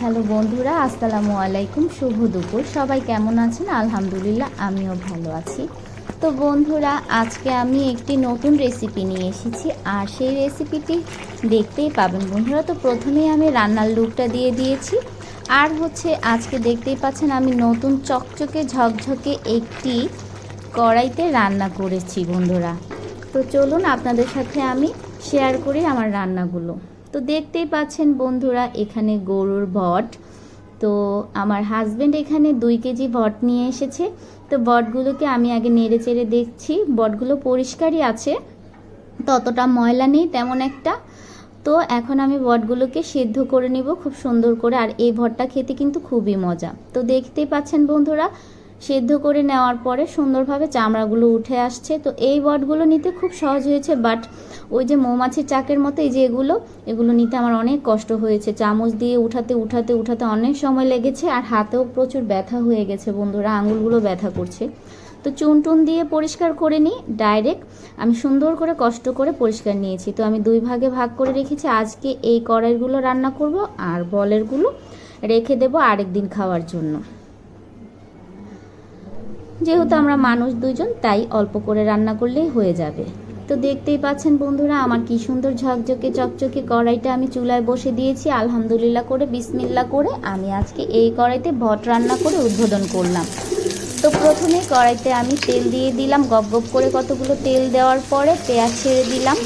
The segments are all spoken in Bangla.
হ্যালো বন্ধুরা, আসসালামু আলাইকুম, শুভ দুপুর। সবাই কেমন আছেন? আলহামদুলিল্লাহ, আমিও ভালো আছি। তো বন্ধুরা, আজকে আমি একটি নতুন রেসিপি নিয়ে এসেছি, আর সেই রেসিপিটি দেখতেই পাবেন বন্ধুরা। তো প্রথমেই আমি রান্নার লুকটা দিয়ে দিয়েছি, আর হচ্ছে আজকে দেখতেই পাচ্ছেন আমি নতুন চকচকে, ঝকঝকে একটি কড়াইতে রান্না করেছি বন্ধুরা। তো চলুন আপনাদের সাথে আমি শেয়ার করি আমার রান্নাগুলো। তো দেখতেই পাচ্ছেন বন্ধুরা, এখানে গরুর ভট তো আমার হাজব্যান্ড এখানে দুই কেজি বট নিয়ে এসেছে। তো বটগুলোকে আমি আগে নেড়ে চেড়ে দেখছি। বটগুলো পরিষ্কারই আছে, ততটা ময়লা নেই তেমন একটা। তো এখন আমি বটগুলোকে সেদ্ধ করে নিব খুব সুন্দর করে। আর এই ভটটা খেতে কিন্তু খুবই মজা। তো দেখতেই পাচ্ছেন বন্ধুরা সেদ্ধ করে নেওয়ার পরে সুন্দরভাবে চামড়াগুলো উঠে আসছে। তো এই বটগুলো নিতে খুব সহজ হয়েছে বাট ওই যে মৌমাছির চাকের মতো এই যে এগুলো এগুলো নিতে আমার অনেক কষ্ট হয়েছে। চামচ দিয়ে উঠাতে উঠাতে উঠাতে অনেক সময় লেগেছে আর হাতেও প্রচুর ব্যথা হয়ে গেছে বন্ধুরা, আঙুলগুলো ব্যথা করছে। তো চুন টুন দিয়ে পরিষ্কার করে নিই ডাইরেক্ট আমি সুন্দর করে কষ্ট করে পরিষ্কার নিয়েছি। তো আমি দুই ভাগে ভাগ করে রেখেছি, আজকে এই কড়াইগুলো রান্না করব আর বলেরগুলো রেখে দেবো আরেক দিন খাওয়ার জন্য। যেহেতু আমরা মানুষ দুজন তাই অল্প করে রান্না করলেই হয়ে যাবে। তো দেখতেই পাচ্ছেন বন্ধুরা, আমার কি সুন্দর ঝকঝকে, চকচকে কড়াইটা আমি চুলায় বসে দিয়েছি। আলহামদুলিল্লাহ করে বিসমিল্লা করে আমি আজকে এই কড়াইতে ভট রান্না করে উদ্বোধন করলাম। তো প্রথমে কড়াইতে আমি তেল দিয়ে দিলাম, গপ গপ করে কতগুলো তেল দেওয়ার পরে পেঁয়াজ ছেড়ে দিলাম।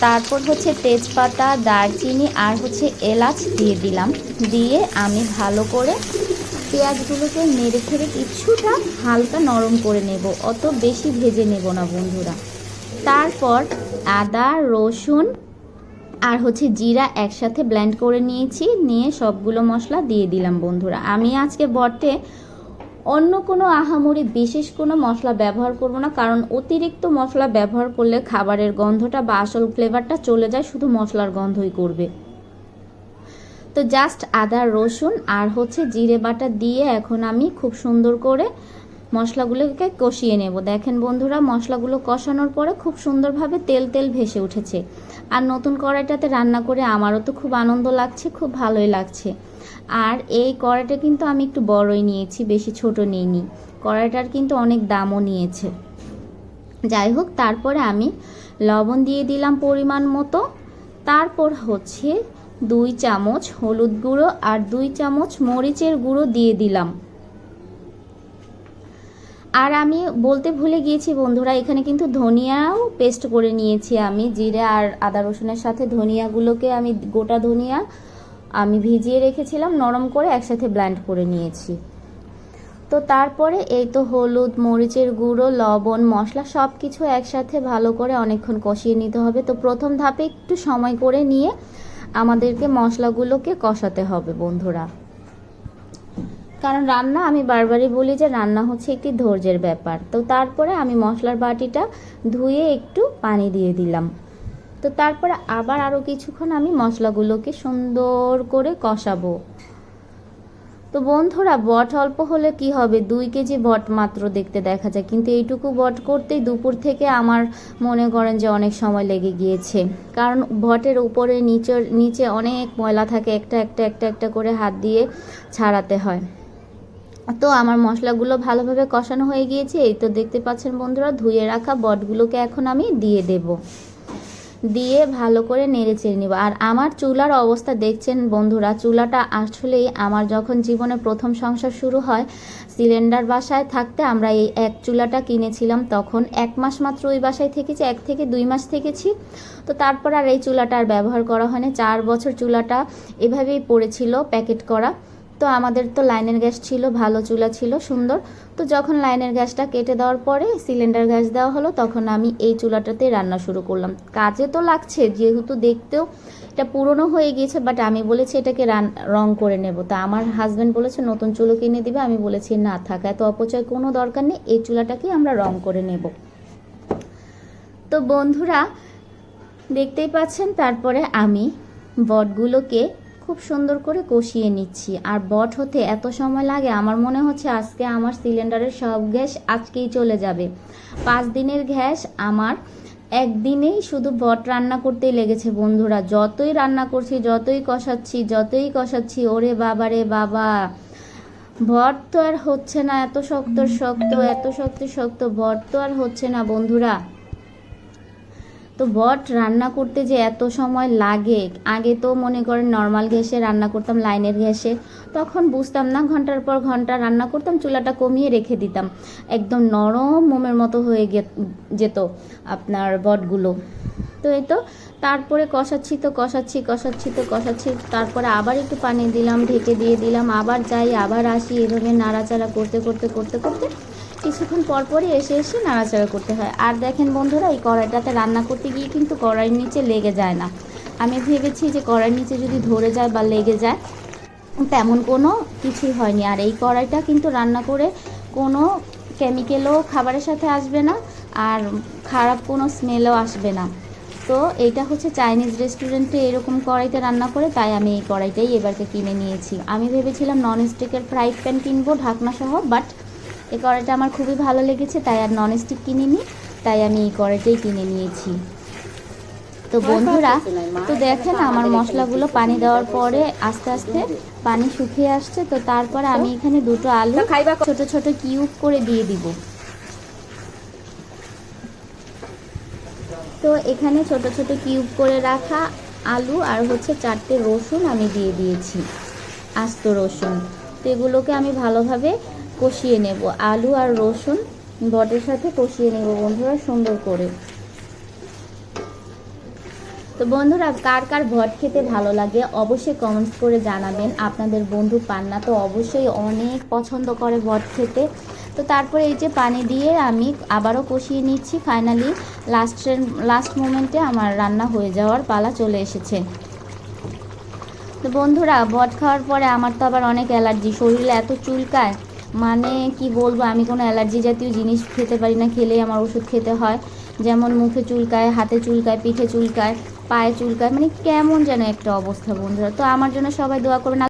তারপর হচ্ছে তেজপাতা, দারচিনি আর হচ্ছে এলাচ দিয়ে দিলাম। দিয়ে আমি ভালো করে পেঁয়াজগুলোকে নেড়ে ফেড়ে কিছুটা হালকা নরম করে নেব। অত বেশি ভেজে নেব না বন্ধুরা। তারপর আদা, রসুন আর হচ্ছে জিরা একসাথে ব্লেন্ড করে নিয়েছি। নিয়ে সবগুলো মশলা দিয়ে দিলাম বন্ধুরা। আমি আজকে বটে অন্য কোনো আহামরি বিশেষ কোনো মশলা ব্যবহার করব না, কারণ অতিরিক্ত মশলা ব্যবহার করলে খাবারের গন্ধটা বা আসল ফ্লেভারটা চলে যায়, শুধু মশলার গন্ধই করবে। তো জাস্ট আদা, রসুন আর হচ্ছে জিরে বাটা দিয়ে এখন আমি খুব সুন্দর করে মশলাগুলোকে কষিয়ে নেব। দেখেন বন্ধুরা, মশলাগুলো কষানোর পরে খুব সুন্দরভাবে তেল তেল ভেসে উঠেছে। আর নতুন কড়াইটাতে রান্না করে আমারও তো খুব আনন্দ লাগছে, খুব ভালোই লাগছে। আর এই কড়াইটা কিন্তু আমি একটু বড়ই নিয়েছি, বেশি ছোট নিইনি। কড়াইটার কিন্তু অনেক দামও নিয়েছে। যাই হোক, তারপরে আমি লবণ দিয়ে দিলাম পরিমাণ মতো। তারপর হচ্ছে দুই চামচ হলুদ গুঁড়ো আর দুই চামচ মরিচের গুঁড়ো দিয়ে দিলাম। আর আমি বলতে ভুলে গিয়েছি বন্ধুরা, এখানে কিন্তু ধনিয়াও পেস্ট করে নিয়েছি আমি, জিরে আর আদা রসুনের সাথে ধনিয়াগুলোকে আমি, গোটা ধনিয়া আমি ভিজিয়ে রেখেছিলাম, নরম করে একসাথে ব্ল্যান্ড করে নিয়েছি। তো তারপরে এই তো হলুদ, মরিচের গুঁড়ো, লবণ, মশলা সব কিছু একসাথে ভালো করে অনেকক্ষণ কষিয়ে নিতে হবে। তো প্রথম ধাপে একটু সময় করে নিয়ে আমাদেরকে মশলাগুলোকে কষাতে হবে, বন্ধুরা। কারণ রান্না, আমি বারবারই বলি যে রান্না হচ্ছে একটি ধৈর্যের ব্যাপার। তো তারপরে আমি মশলার বাটিটা ধুয়ে একটু পানি দিয়ে দিলাম। তো তারপরে আবার আরও কিছুক্ষণ আমি মশলাগুলোকে সুন্দর করে কষাবো। তো বন্ধুরা, বট অল্প হলে কি হবে? দুই কেজি বট মাত্র দেখতে দেখা যায়। কিন্তু এইটুকু বট করতেই দুপুর থেকে আমার মনে করেন যে অনেক সময় লেগে গিয়েছে। কারণ বটের উপরে নিচের নিচে অনেক ময়লা থাকে, একটা একটা একটা একটা করে হাত দিয়ে ছাড়াতে হয়। তো আমার মশলাগুলো ভালোভাবে কষানো হয়ে গিয়েছে। এই তো দেখতে পাচ্ছেন বন্ধুরা, ধুয়ে রাখা বটগুলোকে এখন আমি দিয়ে দেবো। দিয়ে ভালো করে নেড়ে চেড়ে নিব। আর আমার চুলার অবস্থা দেখছেন বন্ধুরা, চুলাটা আসলেই আমার যখন জীবনে প্রথম সংসার শুরু হয়, সিলিন্ডার বাসায় থাকতে আমরা এই এক চুলাটা কিনেছিলাম তখন। এক মাস মাত্র ওই বাসায় থেকেছি, এক থেকে দুই মাস থেকেছি। তো তারপর আর এই চুলাটা আর ব্যবহার করা হয়নি। চার বছর চুলাটা এভাবেই পড়েছিল, প্যাকেট করা। তো আমাদের তো লাইনের গ্যাস ছিল, ভালো চুলা ছিল, সুন্দর। তো যখন লাইনের গ্যাসটা কেটে দেওয়ার পরে সিলিন্ডার গ্যাস দেওয়া হলো, তখন আমি এই চুলাটাতে রান্না শুরু করলাম। কাজে তো লাগছে, যেহেতু দেখতেও এটা পুরনো হয়ে গিয়েছে বাট আমি বলেছি এটাকে রান, রং করে নেব। তা আমার হাজব্যান্ড বলেছে, নতুন চুলো কিনে দিবে? আমি বলেছি, না, থাকা, এত অপচয় কোনো দরকার নেই, এই চুলাটাকেই আমরা রং করে নেব। তো বন্ধুরা, দেখতেই পাচ্ছেন, তারপরে আমি বটগুলোকে খুব সুন্দর করে কষিয়ে নিচ্ছি। আর বট হতে এত সময় লাগে, আমার মনে হচ্ছে আজকে আমার সিলিন্ডারের সব গ্যাস আজকেই চলে যাবে। পাঁচ দিনের গ্যাস আমার, একদিনেই শুধু বট রান্না করতেই লেগেছে বন্ধুরা। যতই রান্না করছি, যতই কষাচ্ছি যতই কষাচ্ছি, ওরে বাবা রে বাবা। ভট তো আর হচ্ছে না, এত শক্ত শক্ত, এত শক্ত শক্ত ভট তো আর হচ্ছে না বন্ধুরা। তো বট, রান্না করতে যে এত সময় লাগে? আগে তো মনে করেন নর্মাল গ্যাসে রান্না করতাম, লাইনের গ্যাসে। তখন বুঝতাম না, ঘণ্টার পর ঘণ্টা রান্না করতাম, চুলাটা কমিয়ে রেখে দিতাম। একদম নরম মোমের মতো হয়ে যেত আপনার বটগুলো। তো এই তো, তারপরে কষাচ্ছি তো কষাচ্ছি কষাচ্ছি তো কষাচ্ছি। তারপরে আবার একটু পানি দিলাম, ঢেকে দিয়ে দিলাম, আবার যাই, আবার আসি। এভাবে নাড়াচাড়া করতে করতে করতে করতে কিছুক্ষণ পর পরই এসে এসে নাড়াচাড়া করতে হয়। আর দেখেন বন্ধুরা, এই কড়াইটাতে রান্না করতে গিয়ে কিন্তু কড়াইয়ের নিচে লেগে যায় না। আমি ভেবেছি যে কড়াইয়ের নিচে যদি ধরে যায় বা লেগে যায়, তেমন কোনো কিছুই হয়নি। আর এই কড়াইটা কিন্তু রান্না করে কোনো কেমিক্যালও খাবারের সাথে আসবে না, আর খারাপ কোনো স্মেলও আসবে না। তো এইটা হচ্ছে চাইনিজ রেস্টুরেন্টে এরকম কড়াইতে রান্না করে, তাই আমি এই কড়াইটাই এবারকে কিনে নিয়েছি। আমি ভেবেছিলাম নন স্টিকের ফ্রাই প্যান কিনবো ঢাকনা সহ বাট এই কড়াইটা আমার খুবই ভালো লেগেছে তাই আর নন স্টিক কিনিনি তাই আমি এই কড়াইটাই কিনে নিয়েছি। তো বন্ধুরা তো দেখেন আমার মশলাগুলো পানি দেওয়ার পরে আস্তে আস্তে পানি শুকিয়ে আসছে তো তারপরে আমি এখানে দুটো আলু ছোট ছোট কিউব করে দিয়ে দিব। তো এখানে ছোট ছোট কিউব করে রাখা আলু আর হচ্ছে চারটে রসুন আমি দিয়ে দিয়েছি আস্ত রসুন। তো এগুলোকে আমি ভালোভাবে কষিয়ে নেব। আলু আর রসুন বটের সাথে কষিয়ে নেব বন্ধুরা, সুন্দর করে। তো বন্ধুরা, কার কার ভট খেতে ভালো লাগে অবশ্যই কমেন্টস করে জানাবেন। আপনাদের বন্ধু পান্না তো অবশ্যই অনেক পছন্দ করে ভট খেতে। তো তারপরে এই যে পানি দিয়ে আমি আবারও কষিয়ে নিচ্ছি। ফাইনালি লাস্টের লাস্ট মোমেন্টে আমার রান্না হয়ে যাওয়ার পালা চলে এসেছে। তো বন্ধুরা বট খাওয়ার পরে আমার তো আবার অনেক অ্যালার্জি। শরীরে এত চুলকায়। মানে কি বলব, আমি কোনো অ্যালার্জি জাতীয় জিনিস খেতে পারি না, খেলেই আমার ওষুধ খেতে হয়। যেমন মুখে চুলকায়, হাতে চুলকায়, পিঠে চুলকায়, পায়ে চুলকায় মানে কেমন যেন একটা অবস্থা বন্ধুরা। তো আমার জন্য সবাই দোয়া করবেন।